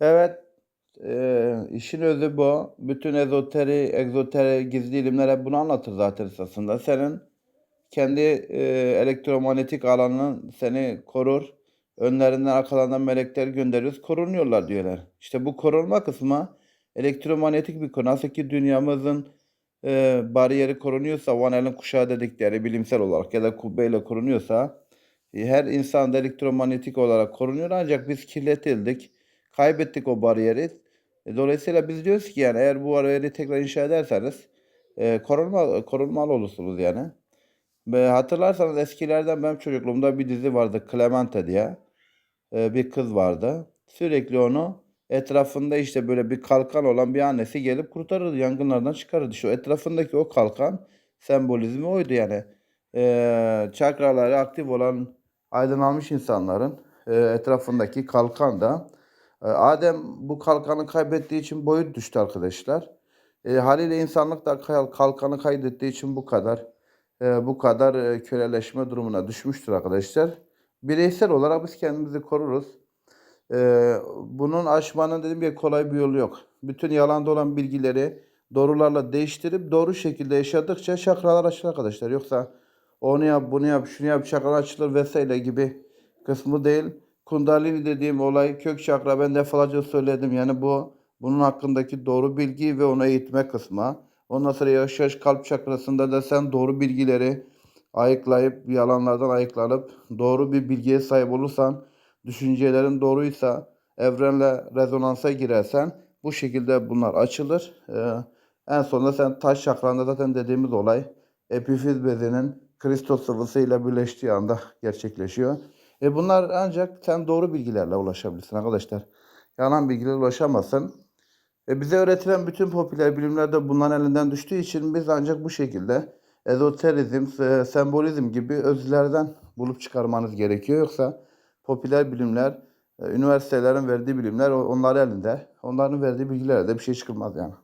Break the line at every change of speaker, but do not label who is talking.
Evet, eee, işin özü bu. Bütün ezoteri, egzoteri, gizli ilimler bunu anlatır zaten esasında. Senin kendi eee, elektromanyetik alanın seni korur. Önlerinden arkalarından melekler gönderiyoruz, korunuyorlar diyorlar. İşte bu korunma kısmı elektromanyetik bir konu. Nasıl ki dünyamızın eee, bariyeri korunuyorsa, Van Allen kuşağı dedikleri bilimsel olarak ya da kubbeyle korunuyorsa e, her insan da elektromanyetik olarak korunuyor ancak biz kirletildik. Kaybettik o bariyeri. E, dolayısıyla biz diyoruz ki yani eğer bu bariyeri tekrar inşa ederseniz e, korunma, korunmalı olursunuz yani. Ve hatırlarsanız eskilerden benim çocukluğumda bir dizi vardı Clemente diye. E, bir kız vardı. Sürekli onu etrafında işte böyle bir kalkan olan bir annesi gelip kurtarırdı. Yangınlardan çıkarırdı. Şu etrafındaki o kalkan sembolizmi oydu yani. E, çakraları aktif olan aydınlanmış insanların e, etrafındaki kalkan da Adem bu kalkanı kaybettiği için boyut düştü arkadaşlar. E, haliyle insanlık da kal- kalkanı kaybettiği için bu kadar e, bu kadar e, köleleşme durumuna düşmüştür arkadaşlar. Bireysel olarak biz kendimizi koruruz. E, bunun aşmanın dediğim gibi kolay bir yolu yok. Bütün yalan dolan bilgileri doğrularla değiştirip doğru şekilde yaşadıkça çakralar açılır arkadaşlar. Yoksa onu yap, bunu yap, şunu yap, çakralar açılır vesaire gibi kısmı değil. Kundalini dediğim olay kök çakra ben defalarca söyledim. Yani bu bunun hakkındaki doğru bilgi ve onu eğitme kısmı. Ondan sonra yavaş yavaş kalp çakrasında da sen doğru bilgileri ayıklayıp yalanlardan ayıklanıp doğru bir bilgiye sahip olursan, düşüncelerin doğruysa, evrenle rezonansa girersen bu şekilde bunlar açılır. Ee, en sonunda sen taş çakranda zaten dediğimiz olay epifiz bezinin Kristos sıvısıyla birleştiği anda gerçekleşiyor. E bunlar ancak sen doğru bilgilerle ulaşabilirsin arkadaşlar. Yalan bilgilerle ulaşamazsın. E bize öğretilen bütün popüler bilimler de bunların elinden düştüğü için biz ancak bu şekilde ezoterizm, sembolizm gibi özlerden bulup çıkarmanız gerekiyor. Yoksa popüler bilimler, e, üniversitelerin verdiği bilimler onların elinde. Onların verdiği bilgilerle de bir şey çıkılmaz yani.